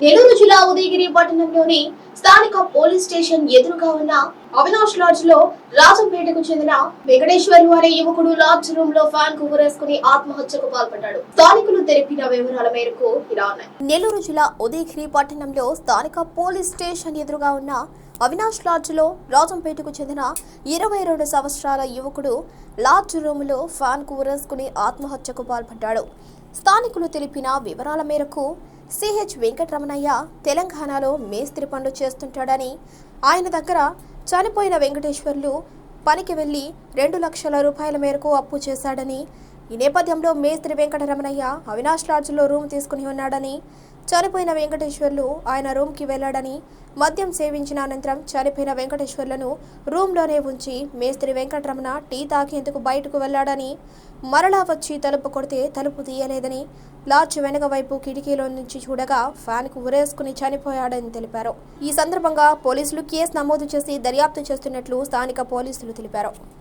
నెల్లూరు జిల్లా ఉదయగిరి పట్టణంలోని స్థానిక పోలీస్ స్టేషన్ ఎదురుగా ఉన్న అవినాష్ లాడ్జ్లో రాజంపేటకు చెందిన వెంకటేశ్వర్లు అనే యువకుడు లాడ్జ్ రూమ్లో ఫ్యాన్కు ఊరేసుకుని ఆత్మహత్యకు పాల్పడ్డాడు. స్థానికులు తెలిపిన వివరాల మేరకు ఇలా ఉన్నాయి. నెల్లూరు జిల్లా ఉదయగిరి పట్టణంలో స్థానిక పోలీస్ స్టేషన్ ఎదురుగా ఉన్న అవినాష్ లాడ్జ్లో రాజంపేటకు చెందిన ఇరవై రెండు సంవత్సరాల యువకుడు లాడ్జ్ రూమ్లో ఫ్యాన్కు ఊరేసుకుని ఆత్మహత్యకు పాల్పడ్డాడు. స్థానికులు తెలిపిన వివరాల మేరకు సిహెచ్ వెంకటరమణయ్య తెలంగాణలో మేస్త్రి పనులు చేస్తుంటాడని ఆయన దగ్గర చనిపోయిన వెంకటేశ్వర్లు పనికి వెళ్ళి రెండు లక్షల రూపాయల మేరకు అప్పు చేశాడని ఈ నేపథ్యంలో మేస్త్రి వెంకటరమణయ్య అవినాష్ లాడ్జ్లో రూమ్ తీసుకుని ఉన్నాడని చనిపోయిన వెంకటేశ్వర్లు ఆయన రూమ్కి వెళ్ళాడని మద్యం సేవించిన అనంతరం చనిపోయిన వెంకటేశ్వర్లను రూమ్లోనే ఉంచి మేస్త్రి వెంకటరమణ టీ తాగేందుకు బయటకు వెళ్ళాడని మరలా వచ్చి తలుపు కొడితే తలుపు తీయలేదని లాడ్జ్ వెనక వైపు కిటికీలో నుంచి చూడగా ఫ్యాన్కు ఉరేసుకుని చనిపోయాడని తెలిపారు. ఈ సందర్భంగా పోలీసులు కేసు నమోదు చేసి దర్యాప్తు చేస్తున్నట్లు స్థానిక పోలీసులు తెలిపారు.